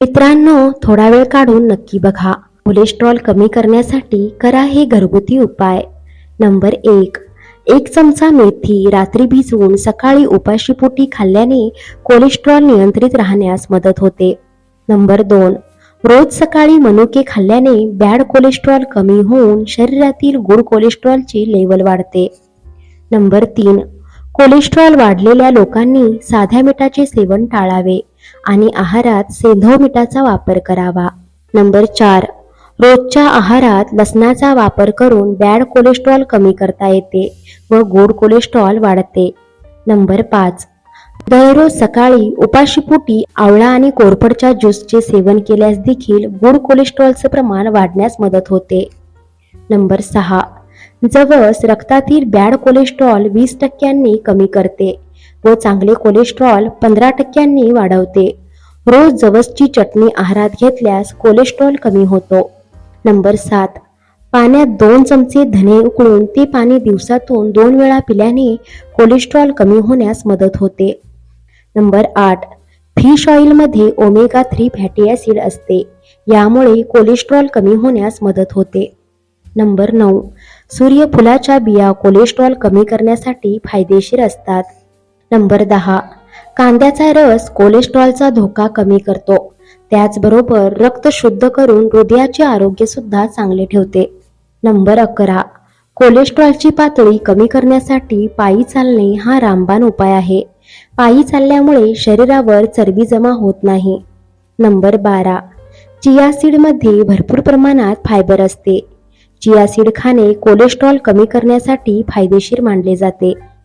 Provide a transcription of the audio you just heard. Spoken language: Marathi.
मित्रांनो थोडा वेळ काढून नक्की बघा. कोलेस्ट्रॉल कमी करण्यासाठी करा हे घरगुती उपाय. नंबर एक एक चमचा मेथी रात्री भिजवून सकाळी उपाशीपोटी खाल्ल्याने कोलेस्ट्रॉल नियंत्रित राहण्यास मदत होते. नंबर दोन रोज सकाळी मनुके खाल्ल्याने बॅड कोलेस्ट्रॉल कमी होऊन शरीरातील गुड कोलेस्ट्रॉलची लेवल वाढते. नंबर तीन कोलेस्ट्रॉल वाढलेल्या लोकांनी साध्या मिठाचे सेवन टाळावे. आणि आहारात सेंधव मिठाचा वापर करावा. नंबर चार रोजच्या आहारात लसणाचा वापर करून बॅड कोलेस्ट्रॉल कमी करता येते व गोड कोलेस्ट्रॉल वाढते. नंबर पाच दररोज सकाळी उपाशीपोटी आवळा आणि कोरफडच्या ज्यूसचे सेवन केल्यास देखील गुड कोलेस्ट्रॉलचे प्रमाण वाढण्यास मदत होते. नंबर सहा जवस रक्तातील बॅड कोलेस्ट्रॉल वीस टक्क्यांनी कमी करते. व चांगले कोलेस्ट्रॉल पंधरा टक्क्यांनी वाढवते. रोज जवसची चटणी आहारात घेतल्यास कोलेस्ट्रॉल कमी होतो. नंबर सात पाण्यात दोन चमचे धने उकळून ते पाणी दिवसातून दोन वेळा पिल्याने कोलेस्ट्रॉल कमी होण्यास मदत होते. नंबर आठ फिश ऑइलमध्ये ओमेगा थ्री फॅटी ॲसिड असते. यामुळे कोलेस्ट्रॉल कमी होण्यास मदत होते. नंबर नऊ सूर्यफुलाच्या बिया कोलेस्ट्रॉल कमी करण्यासाठी फायदेशीर असतात. नंबर दहा. कांद्याचा रस कोलेस्ट्रॉलचा धोका कमी करतो. त्याचबरोबर रक्त शुद्ध करून हृदयाचे आरोग्य सुद्धा चांगले ठेवते. नंबर अकरा. कोलेस्ट्रॉलची पातळी कमी करण्यासाठी पायी चालणे हा रामबाण उपाय आहे. पायी चालल्यामुळे शरीरावर चरबी जमा होत नाही. नंबर बारा. चिया सीडमध्ये भरपूर प्रमाणात फायबर असते. चिया सीड खाणे कोलेस्ट्रॉल कमी करण्यासाठी फायदेशीर मानले जाते.